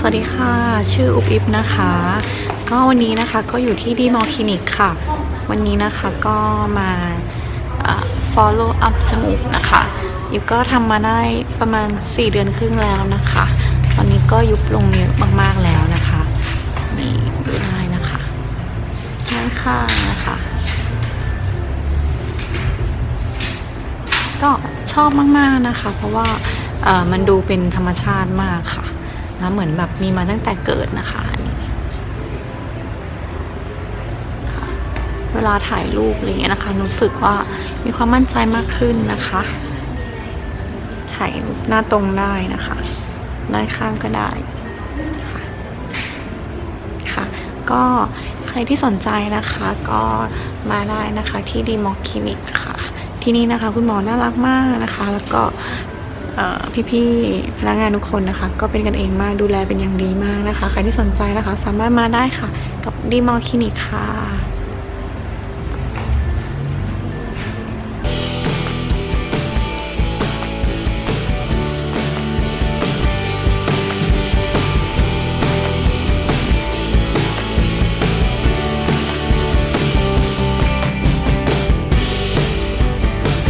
สวัสดีค่ะ ชื่ออุบอิบนะคะ ก็วันนี้นะคะก็อยู่ที่ดีมอลคลินิกค่ะ วันนี้นะคะก็มาอ่า follow up จมูกนะคะอิบก็ทำมาได้ประมาณ 4 เดือนครึ่งแล้วนะคะ ตอนนี้ก็ยุบลงเยอะมากๆแล้วนะคะนี่ดูได้นะคะด้านข้างนะคะก็ชอบมากๆนะคะ เพราะว่ามันดูเป็นธรรมชาติมากค่ะ แล้วเหมือนแบบมีมาตั้งแต่เกิดนะคะเวลาถ่ายรูปอะไรอย่างเงี้ยนะคะรู้สึกว่ามีความมั่นใจมากขึ้นนะคะ ถ่ายรูปหน้าตรงได้นะคะด้านข้างก็ได้ค่ะคะก็ใครที่สนใจนะคะก็มาได้นะคะที่ดีมอคลินิกค่ะ ที่นี่นะคะคุณหมอน่ารักมากนะคะ แล้วก็ พี่ๆพนักงานทุกคนนะคะ ก็เป็นกันเองมากดูแลเป็นอย่างดีมากนะคะ ใครที่สนใจนะคะ สามารถมาได้ค่ะ กับดีมอลคลินิกค่ะ